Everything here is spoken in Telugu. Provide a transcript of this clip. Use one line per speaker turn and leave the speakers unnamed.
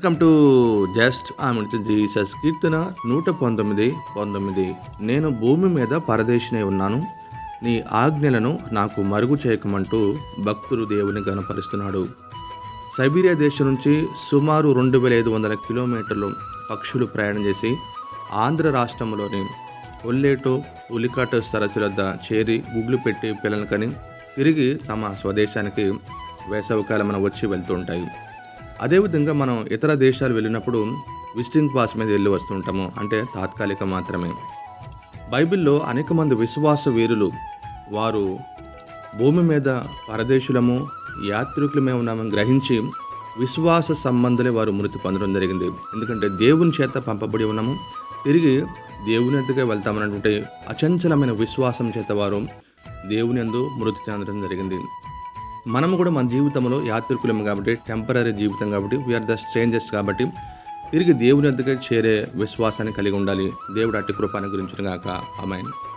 వెల్కమ్ టు జస్ట్ ఆమె జీసస్ కీర్తన నూట పంతొమ్మిది పంతొమ్మిది. నేను భూమి మీద పరదేశినే ఉన్నాను. నీ ఆజ్ఞలను నాకు మరుగు చేయకమంటూ భక్తులు దేవుని గనపరుస్తున్నాడు సైబీరియా దేశం నుంచి సుమారు రెండు వేల ఐదు వందల కిలోమీటర్లు పక్షులు ప్రయాణం చేసి ఆంధ్ర రాష్ట్రంలోని ఒల్లేటో ఉలికాటో సరస్సు వద్ద చేరి గుడ్లు పెట్టి పిల్లలకని తిరిగి తమ స్వదేశానికి వేసవికాలమైన వచ్చి వెళ్తూ ఉంటాయి. అదేవిధంగా మనం ఇతర దేశాలు వెళ్ళినప్పుడు విజిటింగ్ పాస్ మీద వెళ్ళి వస్తుంటాము అంటే తాత్కాలిక మాత్రమే. బైబిల్లో అనేక మంది విశ్వాస వీరులు వారు భూమి మీద పరదేశులము యాత్రికులమే ఉన్నామని గ్రహించి విశ్వాస సంబంధులే వారు మృతి పొందడం జరిగింది. ఎందుకంటే దేవుని చేత పంపబడి ఉన్నాము. తిరిగి దేవుని ఎద్దుగా వెళ్తామన్నటువంటి అచంచలమైన విశ్వాసం చేత వారు దేవుని ఎందు మృతి చెందడం జరిగింది. మనము కూడా మన జీవితంలో యాత్రికులము కాబట్టి టెంపరీ జీవితం కాబట్టి వీఆర్ ద స్ట్రేంజర్స్ కాబట్టి తిరిగి దేవుని వద్దకు చేరే విశ్వాసాన్ని కలిగి ఉండాలి. దేవుడు అట్టి కృపాన్ని గురించిన గాక. ఆమెన్.